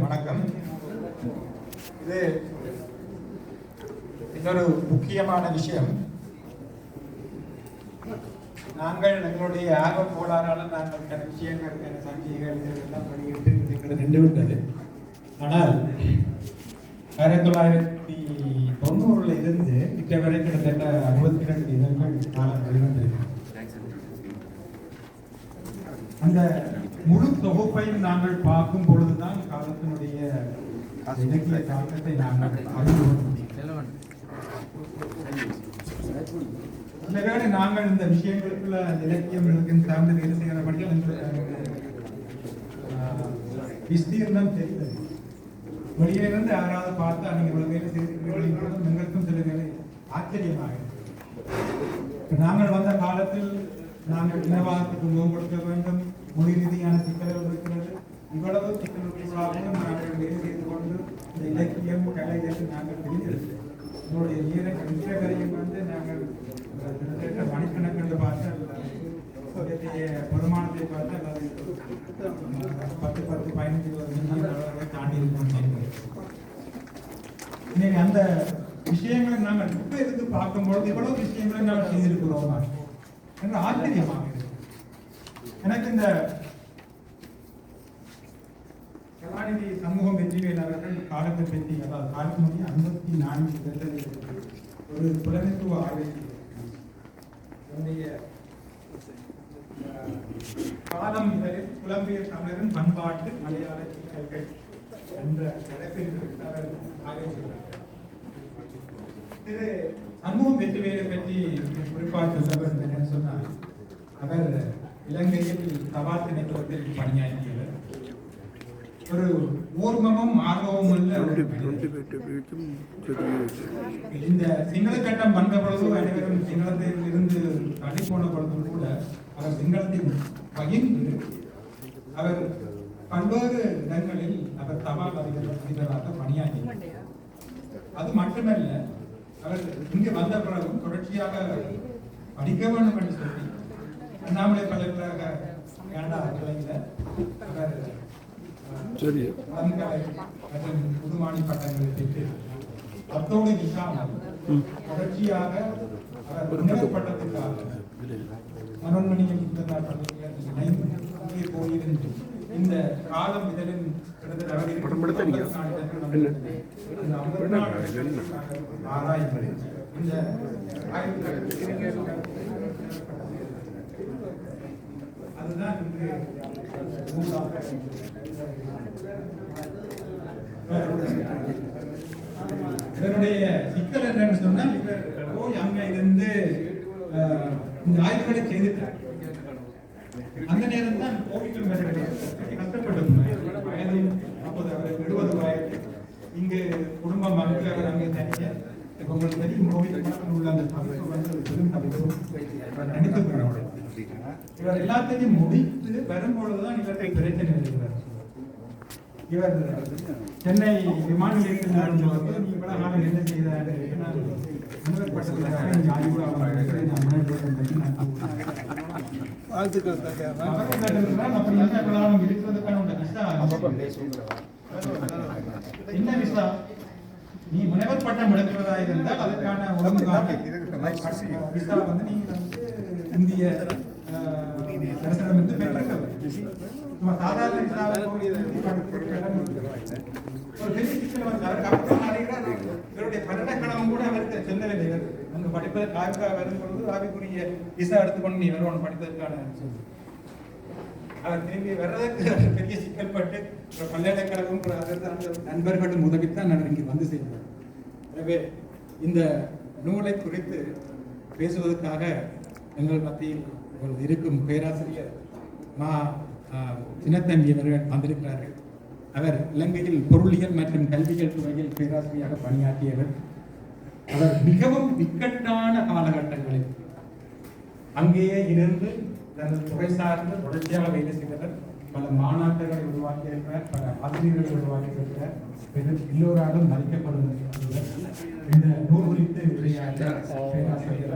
வணக்கம். இது இன்னொரு முக்கியமான விஷயம். நாங்கள் எங்களுடைய ஆக கோளாறால நாங்கள் சில விஷயங்கள் சில சஞ்சிகள் இதெல்லாம் படிக்கிட்டு எங்களை நின்று விட்டது. ஆனால் ஆயிரத்தி தொள்ளாயிரத்தி தொண்ணூறுல இருந்து இட்ட வரை கிட்டத்தட்ட அறுபத்தி ரெண்டு இதழ்கள் காலம் வெளிவந்திருக்கு. அந்த முழு தொகுப்பையும் நாங்கள் பார்க்கும் பொழுது தாக்கத்தை நாங்கள் அறிந்து நாங்கள் இந்த விஷயங்களுக்குள்ள இலக்கியம் இலக்கியம் சார்ந்த வேலை செய்கிற படிக்க விஸ்தீர்ணம் தெரிந்தது. வெளியே இருந்து யாராவது பார்த்தா நீங்க இவ்வளவு வேலை செய்திருக்கிறீர்கள் எங்களுக்கும் சில வேலை ஆச்சரியமாக நாங்கள் வந்த காலத்தில் நாங்கள் இனவாதத்துக்கு முகம் கொடுக்க வேண்டும் மொழி ரீதியான சிக்கல்கள் இருக்கிறது இவ்வளவு சிக்கல்களாகவும் நாங்கள் வேலை செய்து கொண்டு இந்த இலக்கியம் கலை என்று நாங்கள் தெரிந்திருக்கிறோம் உங்களுடைய ஈர இந்திய வந்து நாங்கள் கிட்டத்தட்ட மணிக்கணக்கில் பார்த்தால் அதனுடைய வருமானத்தை பார்த்தால் அது பத்து பத்து பதினஞ்சு வருஷம் தாண்டி இருக்கணும் இன்னைக்கு அந்த விஷயங்களை நாங்கள் இப்ப இருந்து பார்க்கும்பொழுது இவ்வளவு விஷயங்களை நாங்கள் செய்திருக்கிறோம்? என்று ஆச்சரியமாக எனக்கு இந்த கருணாநிதி சமூகம் வெற்றிவேல் அவர்கள் காலத்தை பற்றி அதாவது காலத்தினுடைய ஐம்பத்தி நான்கு வருடங்களுக்கு ஒரு புலமைத்துவ ஆய்வை என்னுடைய காலம் இதழில் புலம்பெயர் தமிழரின் பண்பாட்டு மலையாள சிக்கல்கள் என்ற தலைப்பில் அவர் ஆய்வு இது சமூகம் வெற்றிவேலை பற்றி குறிப்பாக சொல்லவர் என்னன்னு சொன்னால் அவர் இலங்கையில் தபால் திணைக்களத்தில் பணியாற்றியவர். ஒரு ஊர்மமும் ஆர்வமும். இந்த சிங்கள சட்டம் வந்த பொழுது அனைவரும் சிங்களத்தில் இருந்து தள்ளி போன பொழுதும் கூட அவர் சிங்களத்தில் பகிர்ந்து அவர் பல்வேறு இடங்களில் அவர் தபால் அதிபராக பணியாற்றினார் அது மட்டுமல்ல அவர் இங்கு வந்த பிறகும் தொடர்ச்சியாக படிக்க வேண்டும் என்று சொல்லி அண்ணாமலை பல்கலைக்கழக கனடா கிளையில சரி. மற்றும் புதுமானி பட்டங்களை பெற்று அத்தோடு நிற்காமல் தொடர்ச்சியாக அவர் உன்னத பட்டத்திற்காக மனோன்மணியம் இந்தனார் பள்ளியில் போயிருந்து இந்த காலம் இதழின் கிட்டத்தட்ட அவர் இருக்கும் படம் எடுத்தீங்க? ஐம்பத்தி நாலு இடங்கள் வந்திருக்கிறது. இந்த ஐம்பத்தி நாலு இடங்களில் நாங்கள் ஆராய்ந்து இந்த ஆய்வு அதுதான் இங்கு இதனுடைய சிக்கல் என்னன்னு சொன்னால் இவர் போய் அங்க இருந்து இந்த ஆய்வுகளை செய்துட்டார். அந்த நேரம் தான் கோவிட்டும் கஷ்டப்பட்டு வயது அப்போது அவர் எழுபது வயது. இங்கு குடும்பம் வந்து அவர் அங்கே தனிய உங்களுக்கு தெரியும் கோவிட் உள்ள அந்த தவிப்பு வந்து போனார் இவர் எல்லாத்தையும் முடித்து வரும்பொழுதுதான் இவருக்கு பிரச்சனை இருக்கிறார் இவர் சென்னை விமான நிலையத்தில் வரும்பொழுது நீ இவ்வளவு நாள் என்ன செய்தார் வாழ்த்துக்கள் என்ன விசா? நீ முனைவர் பட்டம் எடுக்கிறதா இருந்தால் அதற்கான விசா வந்து நீங்க வந்து இந்திய தரிசனம் என்று பெற்றிருக்க நம்ம சாதாரண ஒரு பெரிய சிக்கல் வந்து அவருக்கு அப்புறம் அடைகிறார் இவருடைய கூட அவருக்கு சொல்லவில்லை இவர் அங்க படிப்பதற்கு ஆய்வுக்காக வரும்பொழுது ஆய்வுக்குரிய விசா எடுத்துக்கொண்டு நீ வருவான் படிப்பதற்கான சொல்லி அவர் திரும்பி வர்றதுக்கு பெரிய சிக்கல் பட்டு பல்கலைக்கழகம் நண்பர்களும் உதவித்தான் நான் இங்கே வந்து செய்தார் எனவே இந்த நூலை குறித்து பேசுவதற்காக எங்கள் மத்தியில் ஒரு இருக்கும் பேராசிரியர் மா சின்னத்தம்பி அவர்கள் வந்திருக்கிறார்கள். அவர் இலங்கையில் பொருளியல் மற்றும் கல்விகள் துறையில் பேராசிரியராக பணியாற்றியவர். அவர் மிகவும் இக்கட்டான காலகட்டங்களில் அங்கேயே இருந்து தனது துறை சார்ந்து தொடர்ச்சியாக வேலை செய்தவர். பல மாணாக்கர்களை உருவாக்கியிருக்கிறார் பல ஆசிரியர்களை உருவாக்கியிருக்கிறார் பெரும் எல்லோராலும் மதிக்கப்படும் இந்த நூல் குறித்து விளையாட்ட பேராசிரியர்